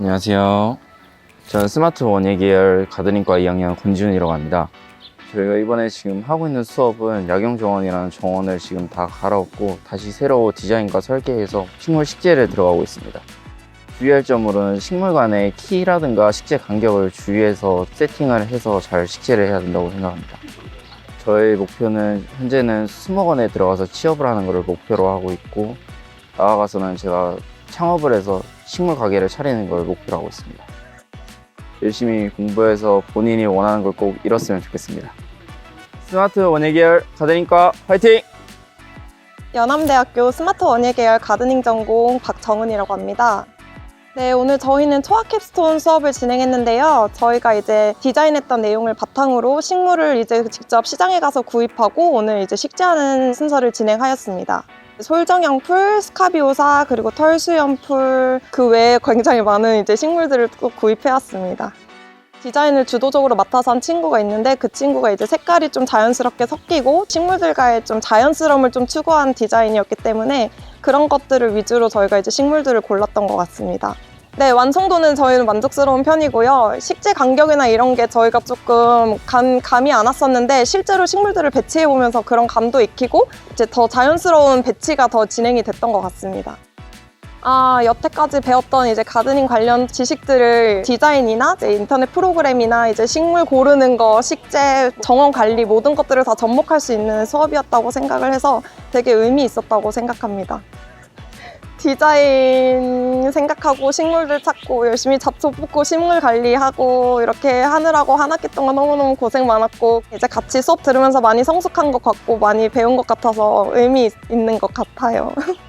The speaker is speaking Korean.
안녕하세요. 저는 스마트 원예 계열 가드닝과 2학년 권지훈이라고 합니다. 저희가 이번에 지금 하고 있는 수업은 약용 정원이라는 정원을 지금 다 갈아엎고 다시 새로 디자인과 설계해서 식물 식재를 들어가고 있습니다. 주의할 점으로는 식물 간의 키라든가 식재 간격을 주의해서 세팅을 해서 잘 식재를 해야 된다고 생각합니다. 저의 목표는 현재는 수목원에 들어가서 취업을 하는 것을 목표로 하고 있고 나아가서는 제가 창업을 해서 식물 가게를 차리는 걸 목표로 하고 있습니다. 열심히 공부해서 본인이 원하는 걸 꼭 이뤘으면 좋겠습니다. 스마트 원예 계열 가드닝과 화이팅! 연암대학교 스마트 원예 계열 가드닝 전공 박정은이라고 합니다. 네, 오늘 저희는 초아 캡스톤 수업을 진행했는데요. 저희가 이제 디자인했던 내용을 바탕으로 식물을 이제 직접 시장에 가서 구입하고 오늘 이제 식재하는 순서를 진행하였습니다. 솔정형 풀, 스카비오사, 그리고 털수염 풀, 그 외에 굉장히 많은 이제 식물들을 또 구입해왔습니다. 디자인을 주도적으로 맡아서 한 친구가 있는데 그 친구가 이제 색깔이 좀 자연스럽게 섞이고 식물들과의 좀 자연스러움을 좀 추구한 디자인이었기 때문에 그런 것들을 위주로 저희가 이제 식물들을 골랐던 것 같습니다. 네, 완성도는 저희는 만족스러운 편이고요. 식재 간격이나 이런 게 저희가 조금 감, 감이 안 왔었는데 실제로 식물들을 배치해 보면서 그런 감도 익히고 이제 더 자연스러운 배치가 더 진행이 됐던 것 같습니다. 아, 여태까지 배웠던 이제 가드닝 관련 지식들을 디자인이나 이제 인터넷 프로그램이나 이제 식물 고르는 거, 식재, 정원 관리 모든 것들을 다 접목할 수 있는 수업이었다고 생각을 해서 되게 의미 있었다고 생각합니다. 디자인 생각하고 식물들 찾고 열심히 잡초 뽑고 식물 관리하고 이렇게 하느라고 한 학기 동안 너무너무 고생 많았고 이제 같이 수업 들으면서 많이 성숙한 것 같고 많이 배운 것 같아서 의미 있는 것 같아요.